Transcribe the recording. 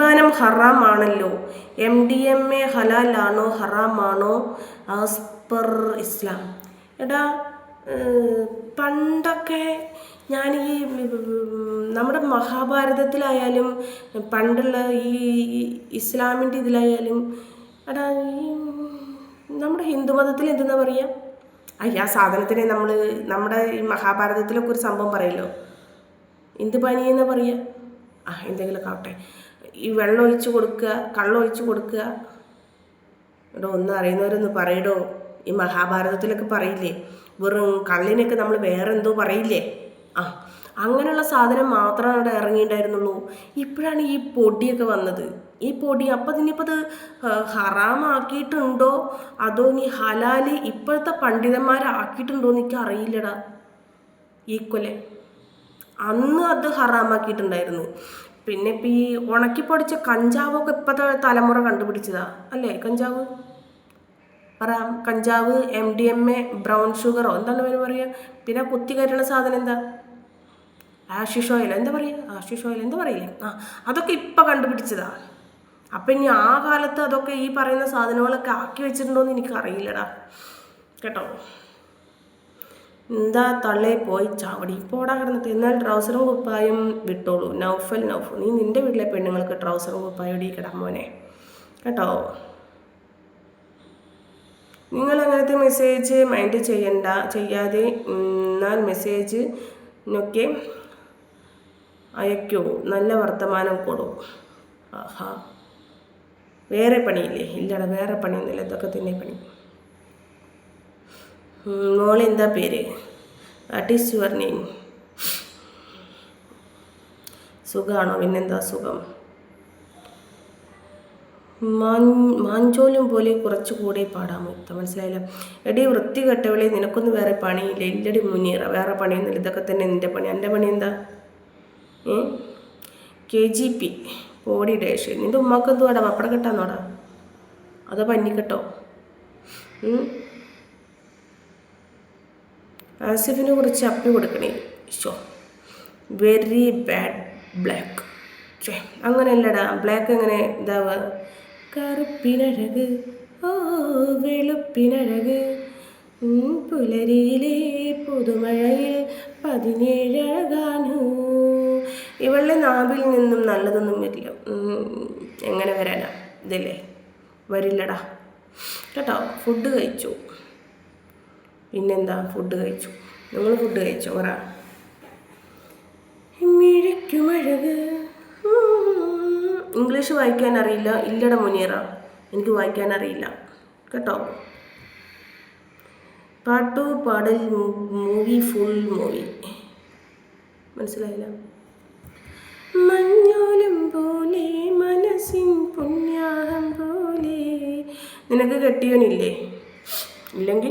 മദ്യപാനം ഹറാമാണല്ലോ. M D M A ഹലാലാണോ ഹറാമാണോ? ആസ് പെർ ഇസ്ലാം എടാ പണ്ടൊക്കെ ഞാൻ ഈ നമ്മുടെ മഹാഭാരതത്തിലായാലും പണ്ടുള്ള ഈ ഇസ്ലാമിന്റെ ഇതിലായാലും എടാ ഈ നമ്മുടെ ഹിന്ദുമതത്തിൽ എന്തെന്നാ പറയുക അയ്യ ആ സാധനത്തിനെ നമ്മൾ നമ്മുടെ ഈ മഹാഭാരതത്തിലൊക്കെ ഒരു സംഭവം പറയല്ലോ. എന്ത് പനി എന്ന് പറയുക ആ എന്തെങ്കിലും ആവട്ടെ. ഈ വെള്ളം ഒഴിച്ച് കൊടുക്കുക കള്ളം ഒഴിച്ച് കൊടുക്കുക. എടോ ഒന്നും അറിയുന്നവരൊന്ന് പറയടോ. ഈ മഹാഭാരതത്തിലൊക്കെ പറയില്ലേ വെറും കള്ളിനൊക്കെ നമ്മൾ വേറെ എന്തോ പറയില്ലേ? ആ അങ്ങനെയുള്ള സാധനം മാത്രമാണ് അവിടെ ഇറങ്ങിയിട്ടുണ്ടായിരുന്നുള്ളൂ. ഇപ്പോഴാണ് ഈ പൊടിയൊക്കെ വന്നത്. ഈ പൊടി അപ്പം ഇനിയിപ്പോൾ അത് ഹറാമാക്കിയിട്ടുണ്ടോ? അതോ നീ ഹലാൽ ഇപ്പോഴത്തെ പണ്ഡിതന്മാരാക്കിയിട്ടുണ്ടോ എനിക്ക് അറിയില്ലടാ ഈക്വലെ അന്ന് അത് ഹറാമാക്കിയിട്ടുണ്ടായിരുന്നു. പിന്നെ ഇപ്പം ഈ ഉണക്കിപ്പൊടിച്ച കഞ്ചാവൊക്കെ ഇപ്പോഴത്തെ തലമുറ കണ്ടുപിടിച്ചതാ. അല്ലേ? കഞ്ചാവ്? പറയാം കഞ്ചാവ് M D M A brown ഷുഗറോ എന്താണ് പേര് പറയുക പിന്നെ കുത്തി കയറ്റുന്ന സാധനം എന്താ? ആഷിഷ് ഓയിൽ എന്താ പറയുക ആഷിഷ് ഓയിൽ എന്താ പറയില്ലേ? ആ അതൊക്കെ ഇപ്പം കണ്ടുപിടിച്ചതാ. അപ്പം ഇനി ആ കാലത്ത് അതൊക്കെ ഈ പറയുന്ന സാധനങ്ങളൊക്കെ ആക്കി വെച്ചിട്ടുണ്ടോ എന്ന് എനിക്കറിയില്ലടാ. കേട്ടോ? എന്താ തള്ളേ? പോയി ചാവടി. പോടാ കിടന്നിട്ട് എന്നാൽ ട്രൗസറും കുപ്പായും വിട്ടോളൂ. നൗഫൽ നൗഫു. നീ നിന്റെ വീട്ടിലെ പെണ്ണുങ്ങൾക്ക് ട്രൗസറും കുപ്പായും ഇടിക്കടാ മോനെ. കേട്ടോ? നിങ്ങൾ അങ്ങനത്തെ മെസ്സേജ് മൈൻഡ് ചെയ്യണ്ട. ചെയ്യാതെ എന്നാൽ മെസ്സേജ് ഒക്കെ അയക്കൂ. നല്ല വർത്തമാനം കൊടുക്കും ആഹാ. വേറെ പണിയില്ലേ? ഇല്ലടാ വേറെ പണിയൊന്നുമില്ല. ഇതൊക്കെ തന്നെ പണി. മോളെന്താ പേര്? വാട്ട് ഈസ് യുവർ നെയിം സുഖമാണോ പിന്നെന്താ സുഖം? മാഞ്ചോലും പോലെ കുറച്ചുകൂടെ പാടാമോ ഇത്ത മനസ്സിലായില്ല. എടി വൃത്തി കെട്ടവളെ നിനക്കൊന്നും വേറെ പണിയില്ല. ഇല്ലടി മുനീറ വേറെ പണിയൊന്നുമില്ല. ഇതൊക്കെ തന്നെ നിന്റെ പണി. എന്റെ പണി എന്താ? K G P. പോടി ഡേഷ് നിന്റെ ഉമ്മാക്കെന്തുവാടാ പപ്പട കെട്ടാന്നോടാ? അതോ പന്നിക്കെട്ടോ ഉം? ആസിഫിനെ കുറിച്ച് അപ്പി കൊടുക്കണേ. ഷോ വെരി ബാഡ് ബ്ലാക്ക് ഷേ അങ്ങനെയല്ലടാ ബ്ലാക്ക് എങ്ങനെ ഇതാവുക? കറുപ്പിനഴക് ഓ വെളുപ്പിനഴക്. പുലരിയിലെ പുതുമഴയിൽ പതിനേഴഴകാണ്. ഇവളുടെ നാവിൽ നിന്നും നല്ലതൊന്നും വരില്ല. എങ്ങനെ വരാനാ? ഇതല്ലേ? വരില്ലടാ. കേട്ടോ ഫുഡ് കഴിച്ചു. പിന്നെന്താ? ഫുഡ് കഴിച്ചു. നിങ്ങൾ ഫുഡ് കഴിച്ചോ. പറ മിഴയ്ക്കുമഴക് ഇംഗ്ലീഷ് വായിക്കാൻ അറിയില്ല. ഇല്ലട മുനീറ. എനിക്ക് വായിക്കാൻ അറിയില്ല. കേട്ടോ? പാട്ടു പാടൽ മൂവി ഫുൾ മൂവി മനസ്സിലായില്ല? മഞ്ഞോലം പോലെ മനസ്സിൻ പുണ്യാഹം പോലെ. നിനക്ക് കെട്ടിയോനില്ലേ? ഇല്ലെങ്കിൽ